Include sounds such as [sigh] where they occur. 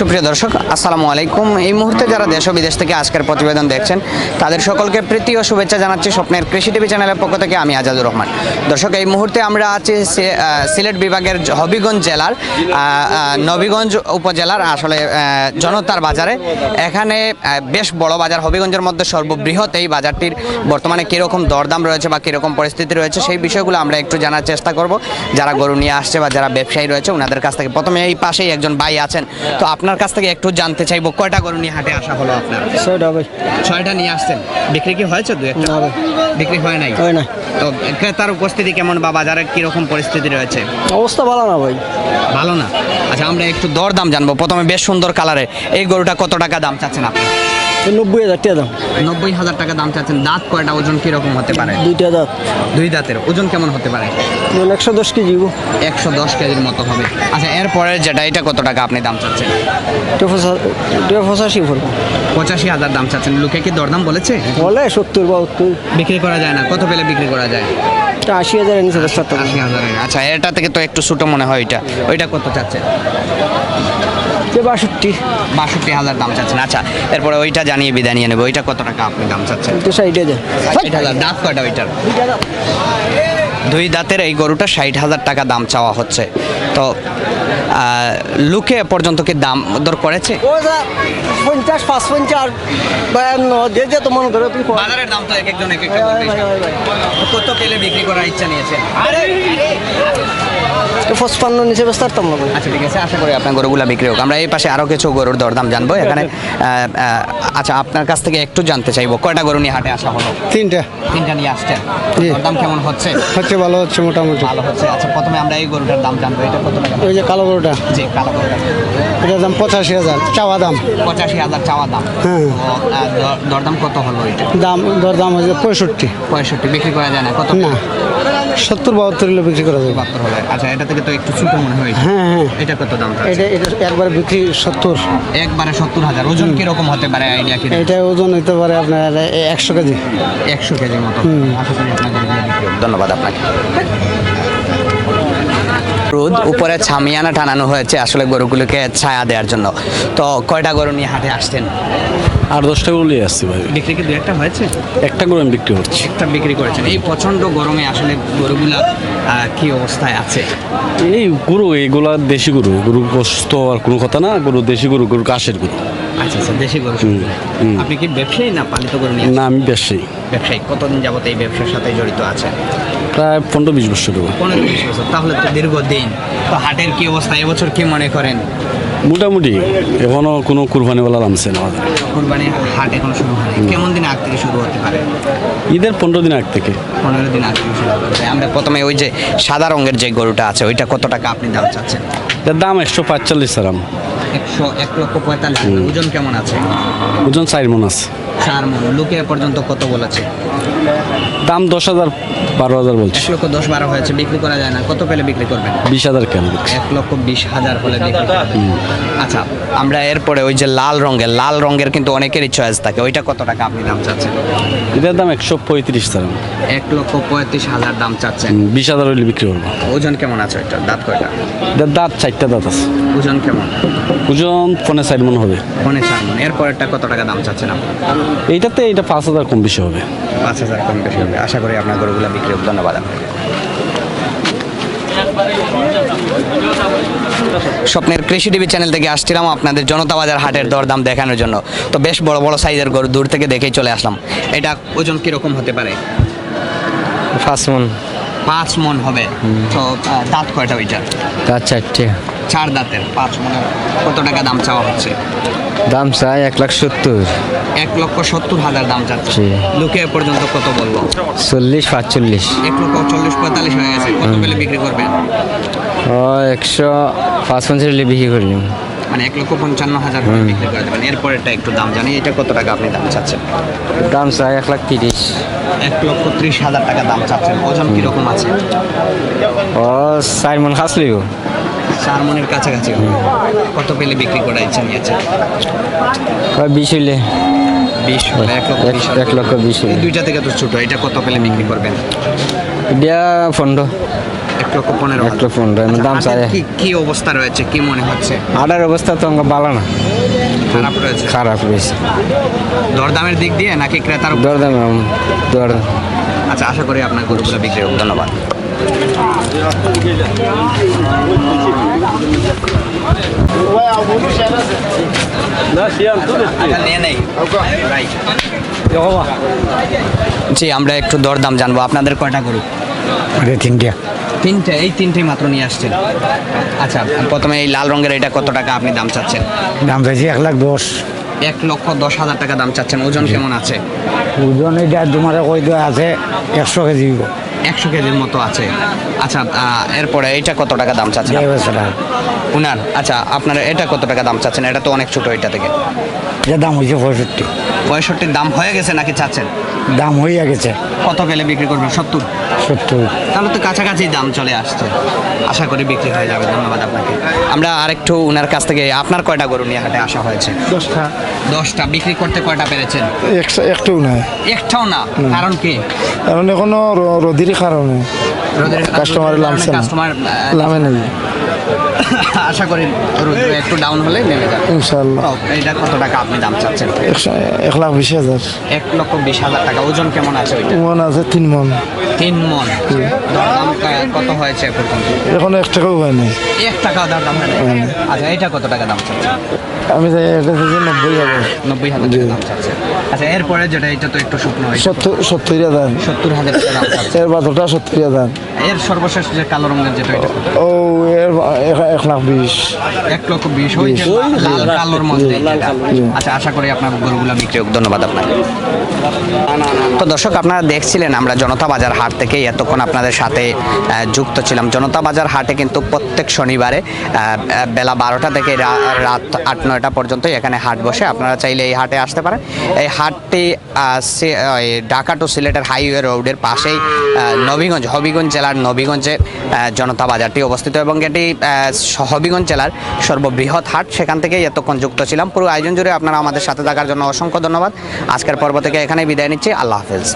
সুপ্রিয় দর্শক, আসসালামু আলাইকুম। এই মুহূর্তে যারা দেশ ও বিদেশ থেকে আজকের প্রতিবেদন দেখছেন, তাদের সকলকে প্রীতি ও শুভেচ্ছা জানাচ্ছি স্বপ্নের কৃষি টিভি চ্যানেলের পক্ষ থেকে আমি আজাদুর রহমান। দর্শক, এই মুহূর্তে আমরা আছি সিলেট বিভাগের হবিগঞ্জ জেলার নবীগঞ্জ উপজেলার, আসলে জনতার বাজারে। এখানে বেশ বড় বাজার হবিগঞ্জের মধ্যে সর্ববৃহৎ। এই বাজারটির বর্তমানে কীরকম দরদাম রয়েছে বা কীরকম পরিস্থিতি রয়েছে, সেই বিষয়গুলো আমরা একটু জানার চেষ্টা করব। যারা গরু নিয়ে আসছে বা যারা ব্যবসায়ী রয়েছে ওনাদের কাছ থেকে প্রথমে এই পাশেই একজন ভাই আছেন। তো আপনার কাছ থেকে একটু জানতে চাইব কয়টা গরু নিয়ে হাটে আসা হলো আপনার? ছয়টা ভাই ছয়টা নিয়ে আসছেন। বিক্রি কি হয়েছে দু একটা? বিক্রি হয় নাই? হয় না তো ক্রেতার উপস্থিতি কেমন বা বাজারে কীরকম পরিস্থিতি রয়েছে? অবস্থা ভালো না ভাই। ভালো না? আচ্ছা আমরা একটু দর দাম জানব। প্রথমে বেশ সুন্দর কালারে এই গরুটা কত টাকা দাম চাচ্ছেন আপনি? নব্বই হাজার টাকা দাম। নব্বই হাজার টাকা দাম চাচ্ছেন। দাঁত কয়টা? ওজন কীরকম হতে পারে? দুইটা দাঁত। দুই দাঁতের। ওজন কেমন হতে পারে? একশো দশ কেজি একশো দশ কেজির মতো হবে। আচ্ছা এরপরে যেটা এটা কত টাকা আপনি দাম চাচ্ছেন? পঁচাশি পড়ব পঁচাশি হাজার দাম চাচ্ছেন। লোকে কি দরদাম বলেছে? বলে সত্তর বাহাত্তর। বিক্রি করা যায় না। কত পেলে বিক্রি করা যায়? এটা আশি হাজার এনেছে আশি হাজার আচ্ছা এটা থেকে তো একটু ছোটো মনে হয় ওইটা ওইটা কত চাচ্ছেন? বাষট্টি। বাষট্টি হাজার দাম চাচ্ছেন। আচ্ছা এরপরে ওইটা জানিয়ে বিদায় নিয়ে নেব। ওইটা কত টাকা আপনি দাম চাচ্ছেন? তো ষাট হাজার। ষাট হাজার। দাঁত কয়টা ওইটার? দুই দাঁতের এই গরুটা ষাট হাজার টাকা দাম চাওয়া হচ্ছে। তো লুকে পর্যন্ত কি দাম দর করেছে? পঞ্চাশ পাঁচ পঞ্চাশ বায়ান্ন যে যে তো মনে ধরো তুমি বাজারের দাম তো এক একজন এক একটা। কত পেলে বিক্রি করার ইচ্ছা নিয়েছেন তো পঁচপান্ন নিচে ব্যস্ত পারতাম না আচ্ছা ঠিক আছে আশা করি আপনার গরুগুলা বিক্রি হোক। আমরা এই পাশে আরও কিছু গরুর দরদাম জানব। এখানে আচ্ছা আপনার কাছ থেকে একটু জানতে চাইব। কয়টা গরু নিয়ে হাটে আসা হলো? তিনটা। তিনটা নিয়ে আসছেন। জি। দরদাম কেমন হচ্ছে? হচ্ছে ভালো হচ্ছে মোটামুটি। ভালো হচ্ছে। আচ্ছা প্রথমে আমরা এই গরুটার দাম জানব। এটা কত টাকা? ওই যে কালো গরুটা জি কালো গরুটা এটার দাম পঁচাশি হাজার চাওয়া দাম। পঁচাশি হাজার চাওয়া দাম। হ্যাঁ। দরদাম কত হলো এটা? দাম দর দাম হচ্ছে পঁয়ষট্টি। পঁয়ষট্টি বিক্রি করা যায় না কত? না সত্তর বাহাত্তর কিলো বিক্রি করা যাবে। বাহাত্তর হলো। আচ্ছা এটা থেকে তো একটু ছোট মনে হয়। হ্যাঁ হ্যাঁ। এটা কত দাম এটা এটা একবার বিক্রি সত্তর। একবারে সত্তর হাজার। ওজন কীরকম হতে পারে? আইডিয়া কি এটা ওজন হতে পারে আপনার একশো কেজি। একশো কেজির মতো। হবে। ধন্যবাদ আপনাকে। রোদ উপরে ছামিয়ানা টানানো হয়েছে আসলে গরুগুলোকে ছায়া দেওয়ার জন্য। তো কয়টা গরু নিয়ে হাটে আসছেন? আর দশটা গরু নিয়ে আসছি ভাই। বিক্রি কি দু একটা হয়েছে? একটা গরু আমি বিক্রি করছি। একটা বিক্রি করেছেন। এই প্রচণ্ড গরমে আসলে গরুগুলা কি অবস্থায় আছে? এই গরু এইগুলা দেশি গরু। গরু অসুস্থ আর কোনো কথা না গরু দেশি গরু গরু কাশের গরু। আচ্ছা আচ্ছা দেশি গরু। আপনি কি ব্যবসায়ী না পালিত গরু না আমি ব্যবসায়ী। ব্যবসায়ী কতদিন যাবত এই ব্যবসার সাথে জড়িত আছে? প্রায় পনেরো বিশ বছর পনেরো বিশ বছর তাহলে তো দীর্ঘদিন। তো হাটের কি অবস্থা? এবছর কি মনে করেন? মোটামুটি এখনও কোনো কুরবানিওয়ালা নামছে না আমাদের। কুরবানি হাট এখনও শুরু হয়নি। কেমন দিন আগ থেকে শুরু হতে পারে? ঈদের পনেরো দিন আগ থেকে। পনেরো দিন আগ থেকে শুরু হতে আমরা প্রথমে ওই যে সাদা রঙের যে গরুটা আছে ওইটা কত টাকা আপনি দাম চাচ্ছেন? এটার দাম একশো পাঁচচল্লিশ সারাম একশো এক লক্ষ পঁয়তাল্লিশ। ওজন কেমন আছে? ওজন চার মন আছে। চার মন। লোকে পর্যন্ত কত বলেছে? দাম দশ হাজার বারো হাজার বলছি। এক লক্ষ দশ বারো হয়েছে বিক্রি করা যায় না। কত পেলে বিক্রি করবেন? বিশ হাজার কেন এক লক্ষ বিশ হাজার হলে বিক্রি করবেন। আচ্ছা আমরা এরপরে ওই যে লাল রঙের লাল রঙের কিন্তু অনেকেরই চয়েস থাকে। ওইটা কত টাকা আপনি দাম চাচ্ছেন? এটার দাম একশো পঁয়ত্রিশ সারাম এক লক্ষ পঁয়ত্রিশ হাজার দাম চাচ্ছেন। বিশ হাজার হইলে বিক্রি করব। ওজন কেমন আছে ওইটা? দাঁত কয়টা? এটার দাঁত চারটা দাঁত আছে। ওজন কেমন? ওজন পনেরো চার মন হবে। পনে চার মন। এরপরেরটা কত টাকা দাম চাচ্ছেন আপনি? এইটাতে এটা পাঁচ হাজার কম বেশি হবে। পাঁচ হাজার কম বেশি হবে। আশা করি আপনার গরুগুলো বিক্রি হবে ধন্যবাদ স্বপ্নের কৃষি টিভি চ্যানেল থেকে আসছিলাম আপনাদের জনতা বাজার হাটের দরদাম দেখানোর জন্য। তো বেশ বড় বড় সাইজের গরু দূর থেকে দেখেই চলে আসলাম। এটা ওজন কীরকম হতে পারে? পাঁচ মন। পাঁচ মন হবে। তো দাঁত কয়টা ওইটা? তার চারটে। চার দাঁতের। পাঁচ মনের কত টাকা দাম চাওয়া হচ্ছে? দাম চাই এক লাখ সত্তর। এক লক্ষ সত্তর হাজার দাম চাচ্ছে। লোকে পর্যন্ত কত বলব চল্লিশ পাঁচচল্লিশ। এক লক্ষ চল্লিশ পঁয়তাল্লিশ হয়ে গেছে। কত পেলে বিক্রি করবেন? একশো পাঁচ পঞ্চাশ বিক্রি করলাম মানে এক লক্ষ পঞ্চান্ন হাজার বিক্রি করে দেবেন। এরপরেরটা একটু দাম জানি এটা কত টাকা আপনি দাম চাচ্ছেন? দাম চাই এক লাখ তিরিশ। এক লক্ষ ত্রিশ হাজার টাকা দাম চাচ্ছেন। ওজন কীরকম আছে? ও চার মন খাস লইব। চার মনের কাছাকাছি। কত পেলে বিক্রি করার ইচ্ছা নিয়েছে বিশ হইলে? বিশ হলে এক লক্ষ বিশ এই দুইটা থেকে তো ছোট এটা কত পেলে বিক্রি করবেন? এটা পনেরো। এক লক্ষ পনেরো এক লক্ষ পনেরো, দাম আচ্ছা, চাই। হাটের কি কি অবস্থা রয়েছে? কি মনে হচ্ছে? আটার অবস্থা তো ভালো না। খারাপ রয়েছে? খারাপ রয়েছে। দরদামের দিক দিয়ে নাকি ক্রেতার দরদাম দরদাম। আচ্ছা আশা করি আপনার গরুগুলো বিক্রি ধন্যবাদ। জি আমরা একটু দরদাম জানব। আপনাদের কয়টা গরু? তিনটা। তিনটে? এই তিনটেই মাত্র নিয়ে আসছেন। আচ্ছা প্রথমে এই লাল রঙের এটা কত টাকা আপনি দাম চাচ্ছেন? দাম চাইছি এক লাখ দশ। এক লক্ষ দশ হাজার টাকা দাম চাচ্ছেন। ওজন কেমন আছে? ওজন এটা তোমার কই দেওয়া আছে? একশো কেজি একশো কেজির মতো আছে। আচ্ছা এরপরে এটা কত টাকা দাম চাচ্ছেন উনার আচ্ছা আপনার এটা কত টাকা দাম চাচ্ছেন? এটা তো অনেক ছোট এটা থেকে। এটা দাম হয়েছে পঁয়ষট্টি। পঁয়ষট্টির দাম হয়ে গেছে নাকি চাচ্ছেন? দাম হয়ে গেছে। কত গেলে বিক্রি করবেন? সত্তর? সত্তর। তাহলে তো কাছাকাছি দাম চলে আসছে। আশা করি বিক্রি হয়ে যাবে। ধন্যবাদ আপনাকে। আমরা আরেকটু উনার কাছ থেকে আপনার কয়টা গরু নিয়ে হাটে আসা হয়েছে? দশটা। দশটা। বিক্রি করতে কয়টা পেরেছেন? একটাও নাই। একটাও না। কারণ কি? কারণ এখনও রোদির কারণে কাস্টমার লামছে না কাস্টমার লামে নেই [laughs] আশা করি রোদ্র একটু ডাউন হলে নেমে যাবে। ইনশাআল্লাহ। এটা কত টাকা আপনি দাম চাচ্ছেন? একশো এক লাখ বিশ হাজার। এক লক্ষ বিশ হাজার টাকা ওজন কেমন আছে ওইটা? মন আছে তিন মন। তিন মন। দাম কত হয়েছে এখন? এখন এক টাকাও হয়নি এক টাকা দাম দাম আচ্ছা এটা কত টাকা দাম চাচ্ছে? আমি চাই এটা চাইছি নব্বই হাজার। নব্বই হাজার টাকা দাম চাচ্ছে। আচ্ছা এরপরে যেটা এটা তো একটু শুকনো হয়েছে সত্তর সত্তর হাজার। সত্তর হাজার টাকা দাম চাচ্ছে। এর বাদটা সত্তর হাজার। এর সর্বশেষ যে কালো রঙের যেটা এটা ও এর এক- এক লাখ বিশ। এক লক্ষ বিশ ওই কালোর মধ্যে আচ্ছা আশা করি আপনার গরুগুলো বিক্রি হোক। ধন্যবাদ আপনাকে। তো দর্শক আপনারা দেখছিলেন আমরা জনতা বাজার হাট থেকে এতক্ষণ আপনাদের সাথে যুক্ত ছিলাম। জনতা বাজার হাটে কিন্তু প্রত্যেক শনিবারে বেলা বারোটা থেকে রাত আট নয়টা পর্যন্ত এখানে হাট বসে। আপনারা চাইলে এই হাটে আসতে পারেন। এই হাটটি ঢাকা টু সিলেটের হাইওয়ে রোডের পাশেই নবীগঞ্জ হবিগঞ্জ জেলার নবীগঞ্জে আহ, জনতা বাজারটি অবস্থিত এবং এটি হবিগঞ্জ জেলার সর্ববৃহৎ হাট। সেখান থেকেই এতক্ষণ যুক্ত ছিলাম। পুরো আয়োজন জুড়ে আপনারা আমাদের সাথে থাকার জন্য অসংখ্য ধন্যবাদ। আজকের পর্ব থেকে এখানে বিদায় নিচ্ছি। আল্লাহ হাফেজ।